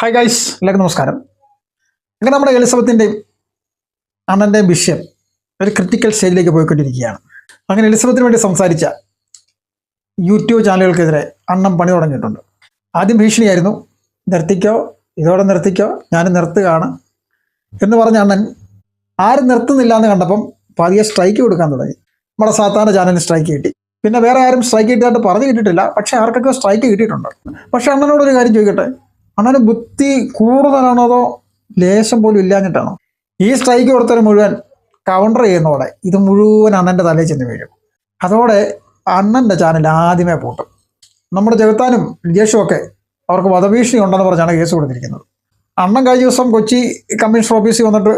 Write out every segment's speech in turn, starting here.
Hi guys എല്ലാവർക്കും നമസ്കാരം. അങ്ങനെ നമ്മുടെ എലിസബത്തിന്റെയും അണ്ണന്റെയും വിഷയം ഒരു ക്രിട്ടിക്കൽ സ്റ്റേജിലേക്ക് പോയിക്കൊണ്ടിരിക്കുകയാണ്. അങ്ങനെ എലിസബത്തിന് വേണ്ടി സംസാരിച്ച യൂട്യൂബ് ചാനലുകൾക്കെതിരെ അണ്ണം പണി തുടങ്ങിയിട്ടുണ്ട്. ആദ്യം ഭീഷണിയായിരുന്നു. നിർത്തിക്കോ ഇതോടെ നിർത്തിക്കോ ഞാൻ നിർത്തുകയാണ് എന്ന് പറഞ്ഞ അണ്ണൻ ആരും നിർത്തുന്നില്ല എന്ന് കണ്ടപ്പം പതിയെ സ്ട്രൈക്ക് കൊടുക്കാൻ തുടങ്ങി. നമ്മുടെ സാധാരണ ചാനലിന് സ്ട്രൈക്ക് കിട്ടി. പിന്നെ വേറെ ആരും സ്ട്രൈക്ക് കിട്ടിയതായിട്ട് പറഞ്ഞു കിട്ടിയിട്ടില്ല പക്ഷേ ആർക്കൊക്കെ സ്ട്രൈക്ക് കിട്ടിയിട്ടുണ്ട്. പക്ഷേ അണ്ണനോടൊരു കാര്യം ചോദിക്കട്ടെ? അണ്ണന് ബുദ്ധി കൂടുതലാണോ അതോ ലേശം പോലും ഇല്ലാഞ്ഞിട്ടാണോ? ഈ സ്ട്രൈക്ക് കൊടുത്തവർ മുഴുവൻ കൗണ്ടർ ചെയ്യുന്നതോടെ ഇത് മുഴുവൻ അണ്ണന്റെ തലയിൽ ചെന്ന് വീഴും. അതോടെ അണ്ണന്റെ ചാനൽ ആദ്യമേ പൂട്ടും. നമ്മുടെ ജഗത്താനും ലിജേഷും ഒക്കെ അവർക്ക് വധഭീഷണി ഉണ്ടെന്ന് പറഞ്ഞാണ് കേസ് കൊടുത്തിരിക്കുന്നത്. അണ്ണൻ കഴിഞ്ഞ ദിവസം കൊച്ചി കമ്മീഷണർ ഓഫീസിൽ വന്നിട്ട്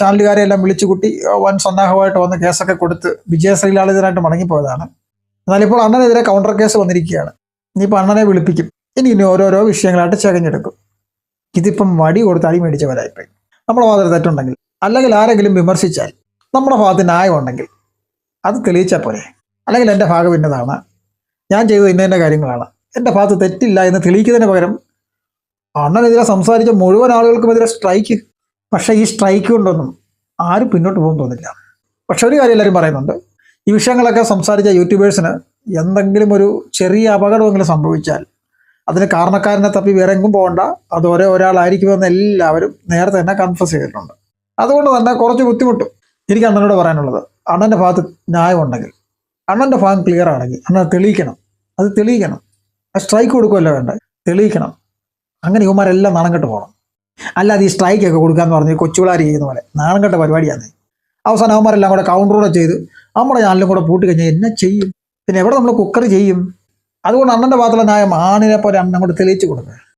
ചാനലുകാരെ എല്ലാം വിളിച്ചു കൂട്ടി വൻ സന്നാഹമായിട്ട് വന്ന് കേസൊക്കെ കൊടുത്ത് വിജയശ്രീലാളിതനായിട്ട് മടങ്ങിപ്പോയതാണ്. എന്നാലിപ്പോൾ അണ്ണനെതിരെ കൗണ്ടർ കേസ് വന്നിരിക്കുകയാണ്. ഇനിയിപ്പോൾ അണ്ണനെ വിളിപ്പിക്കും. ഇനി ഇനി ഓരോരോ വിഷയങ്ങളായിട്ട് ചകഞ്ഞെടുക്കും. ഇതിപ്പം വടി കൊടുത്ത് അടി മേടിച്ചവരായിപ്പോയി. നമ്മുടെ ഭാഗത്ത് തെറ്റുണ്ടെങ്കിൽ അല്ലെങ്കിൽ ആരെങ്കിലും വിമർശിച്ചാൽ നമ്മുടെ ഭാഗത്ത് ന്യായമുണ്ടെങ്കിൽ അത് തെളിയിച്ചാൽ പോരെ. അല്ലെങ്കിൽ എന്റെ ഭാഗം ഇന്നതാണ്. ഞാൻ ചെയ്തത് ഇന്ന കാര്യങ്ങളാണ്. എന്റെ ഭാഗത്ത് തെറ്റില്ല എന്ന് തെളിയിക്കുന്നതിന് പകരം അണ്ണനെതിരെ സംസാരിച്ച മുഴുവൻ ആളുകൾക്കും ആളുകൾക്കുമെതിരെ സ്ട്രൈക്ക്. പക്ഷേ ഈ സ്ട്രൈക്ക് കൊണ്ടൊന്നും ആരും പിന്നോട്ട് പോകും തോന്നില്ല. പക്ഷെ ഒരു കാര്യം എല്ലാവരും പറയുന്നുണ്ട്. ഈ വിഷയങ്ങളൊക്കെ സംസാരിച്ച യൂട്യൂബേഴ്സിന് എന്തെങ്കിലും ഒരു ചെറിയ അപകടമെങ്കിലും സംഭവിച്ചാൽ അതിന് കാരണക്കാരനെ തപ്പി വേറെ എങ്ങും പോകണ്ട. അത് ഒരേ ഒരാളായിരിക്കുമെന്ന് എല്ലാവരും നേരത്തെ തന്നെ കൺഫസ് ചെയ്തിട്ടുണ്ട്. അതുകൊണ്ട് തന്നെ കുറച്ച് ബുദ്ധിമുട്ടും. എനിക്ക് അണ്ണനോട് പറയാനുള്ളത് അണ്ണന്റെ ഭാഗത്ത് ന്യായമുണ്ടെങ്കിൽ അണ്ണന്റെ ഭാഗം ക്ലിയർ ആണെങ്കിൽ അണ്ണൻ തെളിയിക്കണം. അത് തെളിയിക്കണം. ആ സ്ട്രൈക്ക് കൊടുക്കുമല്ലോ വേണ്ട? തെളിയിക്കണം. അങ്ങനെ ഇവന്മാരെല്ലാം നാണം കെട്ട് പോകണം. അല്ലാതെ ഈ സ്ട്രൈക്കൊക്കെ കൊടുക്കാന്ന് പറഞ്ഞ് കൊച്ചുപിള്ളാർ ചെയ്യുന്ന പോലെ നാണം കെട്ട പരിപാടിയാണ് അവസാനം അവന്മാരെല്ലാം കൂടെ കൗണ്ടറൂടെ ചെയ്ത് നമ്മുടെ ചാനലും കൂടെ പൂട്ടി കഴിഞ്ഞാൽ എന്നെ ചെയ്യും? പിന്നെ എവിടെ നമ്മൾ കുക്കർ ചെയ്യും? അതുകൊണ്ട് അണ്ണന്റെ ഭാഗത്തുള്ള ന്യായം ആണിനെ പോലെ അണ്ണൻ തെളിയിച്ചു കൊടുക്കുക.